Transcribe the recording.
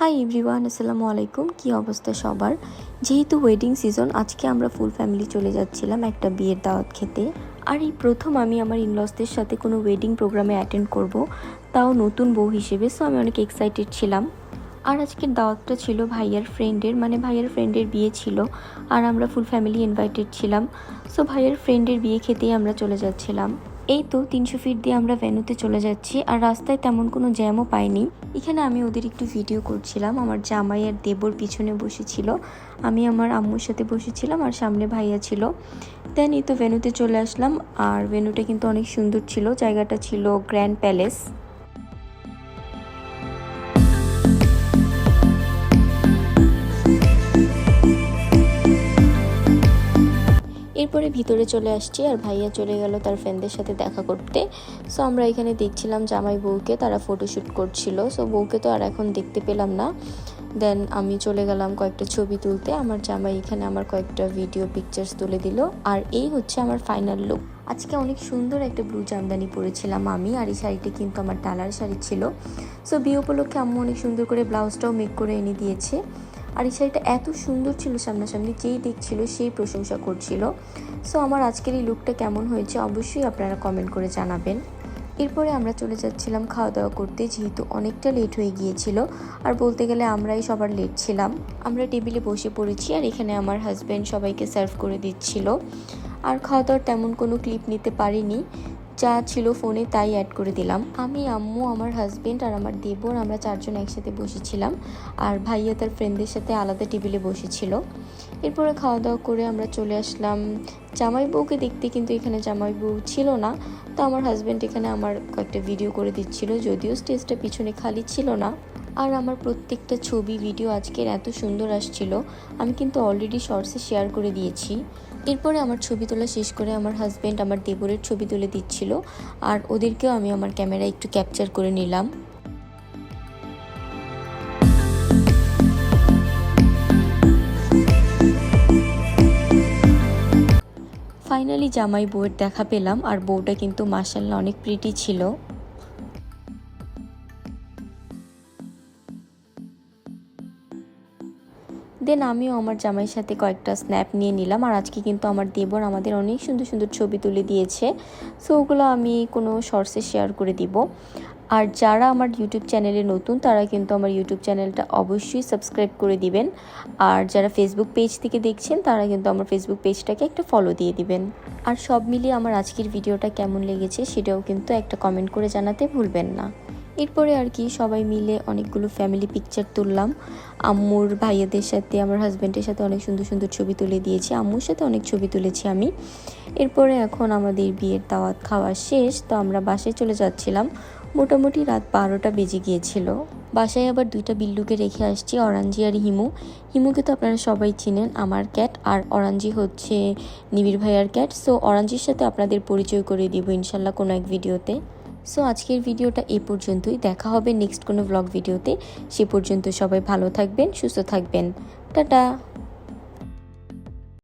Hi everyone আসসালামু আলাইকুম। কী অবস্থা সবার? যেহেতু ওয়েডিং সিজন আজকে আমরা ফুল ফ্যামিলি চলে যাচ্ছিলাম একটা বিয়ের দাওয়াত খেতে। আর এই প্রথম আমি আমার ইনলসদের সাথে কোনো ওয়েডিং প্রোগ্রামে অ্যাটেন্ড করব, তাও নতুন বউ হিসেবে সো আমি অনেক এক্সাইটেড ছিলাম। আর আজকের দাওয়াতটা ছিল ভাইয়ার ফ্রেন্ডের মানে ভাইয়ার ফ্রেন্ডের বিয়ে ছিল, আর আমরা ফুল ফ্যামিলি ইনভাইটেড ছিলাম। সো ভাইয়ার ফ্রেন্ডের বিয়ে খেতেই আমরা চলে যাচ্ছিলাম। এই তো তিনশো ফিট দিয়ে আমরা ভেনুতে চলে যাচ্ছি, আর রাস্তায় তেমন কোনো জ্যামও পাইনি। এখানে আমি ওদের একটু ভিডিও করছিলাম, আমার জামাই আর দেবর পিছনে বসেছিল, আমি আমার আম্মুর সাথে বসেছিলাম আর সামনে ভাইয়া ছিল। দেন এই তো ভেনুতে চলে আসলাম, আর ভেনুটা কিন্তু অনেক সুন্দর ছিল, জায়গাটা ছিল গ্র্যান্ড প্যালেস এরপরে ভিতরে চলে আসছি আর ভাইয়া চলে গেল তার ফ্রেন্ডদের সাথে দেখা করতে। সো আমরা এখানে দেখছিলাম জামাই বউকে, তারা ফটোশ্যুট করছিল। সো বউকে তো আর এখন দেখতে পেলাম না। দেন আমি চলে গেলাম কয়েকটা ছবি তুলতে। আমার জামাই এখানে আমার কয়েকটা ভিডিও পিকচার্স তুলে দিল। আর এই হচ্ছে আমার ফাইনাল লুক আজকে অনেক সুন্দর একটা ব্লু জামদানি পরেছিলাম আমি। আর এই শাড়িটি কিন্তু আমার ডালার শাড়ি ছিল। সো বিয়ে উপলক্ষে আম্মু অনেক সুন্দর করে ব্লাউজটাও মেক করে এনে দিয়েছে। আর এই শাড়িটা এত সুন্দর ছিল সামনাসামনি, যেই দেখছিল সেই প্রশংসা করছিল। সো আমার আজকের এই লুকটা কেমন হয়েছে অবশ্যই আপনারা কমেন্ট করে জানাবেন। এরপরে আমরা চলে যাচ্ছিলাম খাওয়া দাওয়া করতে, যেহেতু অনেকটা লেট হয়ে গিয়েছিল। আর বলতে গেলে আমরাই সবার লেট ছিলাম। আমরা টেবিলে বসে পড়েছি আর এখানে আমার হাজব্যান্ড সবাইকে সার্ভ করে দিচ্ছিল। আর খাওয়া দাওয়ার তেমন কোনো ক্লিপ নিতে পারিনি। যা ছিল ফোনে তাই অ্যাড করে দিলাম। আমি, আম্মু, আমার হাজবেন্ড আর আমার দেবর আমরা চারজন একসাথে বসেছিলাম আর ভাইয়া তার ফ্রেন্ডদের সাথে আলাদা টেবিলে বসেছিল। এরপরে খাওয়া দাওয়া করে আমরা চলে আসলাম। জামাই বউকে দেখতে কিন্তু এখানে জামাই বউ ছিল না। তো আমার হাজব্যান্ড এখানে আমার কয়েকটা ভিডিও করে দিচ্ছিল, যদিও স্টেজটা পিছনে খালি ছিল না। আর আমার প্রত্যেকটা ছবি ভিডিও আজকের এত সুন্দর আসছিল। আমি কিন্তু অলরেডি শর্টসে শেয়ার করে দিয়েছি। এরপরে আমার ছবি তোলা শেষ করে আমার হাজব্যান্ড আমার দেবরের ছবি তুলে দিচ্ছিল, আর ওদেরকেও আমি আমার ক্যামেরা একটু ক্যাপচার করে নিলাম। ফাইনালি জামাই বউয়ের দেখা পেলাম, আর বউটা কিন্তু মাসাল্লাহ অনেক প্রিটি ছিল। দেন আমিও আমার জামাইয়ের সাথে কয়েকটা স্ন্যাপ নিয়ে নিলাম। আর আজকে কিন্তু আমার দেবর আমাদের অনেক সুন্দর সুন্দর ছবি তুলে দিয়েছে। সো ওগুলো আমি কোনো শর্টসে শেয়ার করে দিব। আর যারা আমার ইউটিউব চ্যানেলে নতুন, তারা কিন্তু আমার ইউটিউব চ্যানেলটা অবশ্যই সাবস্ক্রাইব করে দিবেন। আর যারা ফেসবুক পেজ থেকে দেখছেন, তারা কিন্তু আমার ফেসবুক পেজটাকে একটা ফলো দিয়ে দিবেন। আর সব মিলিয়ে আমার আজকের ভিডিওটা কেমন লেগেছে, সেটাও কিন্তু একটা কমেন্ট করে জানাতে ভুলবেন না। এরপরে আর কি সবাই মিলে অনেকগুলো ফ্যামিলি পিকচার তুললাম। আম্মুর ভাইয়াদের সাথে, আমার হাজব্যান্ডের সাথে অনেক সুন্দর সুন্দর ছবি তুলে দিয়েছি। আম্মুর সাথে অনেক ছবি তুলেছি আমি। এরপরে এখন আমাদের বিয়ের দাওয়াত খাওয়া শেষ, তো আমরা বাসায় চলে যাচ্ছিলাম। মোটামুটি রাত বারোটা বেজে গিয়েছিল। বাসায় আবার দুইটা বিল্লুকে রেখে আসছি, অরাঞ্জি আর হিমু। হিমুকে তো আপনারা সবাই চিনেন, আমার ক্যাট আর অরাঞ্জি হচ্ছে নিবিড় ভাইয়ার ক্যাট সো অরাঞ্জির সাথে আপনাদের পরিচয় করে দিব ইনশাল্লাহ কোনো এক ভিডিওতে সো আজকের ভিডিওটা এ পর্যন্তই। দেখা হবে নেক্সট কোনো ব্লগ ভিডিওতে। সে পর্যন্ত সবাই ভালো থাকবেন, সুস্থ থাকবেন। টাটা!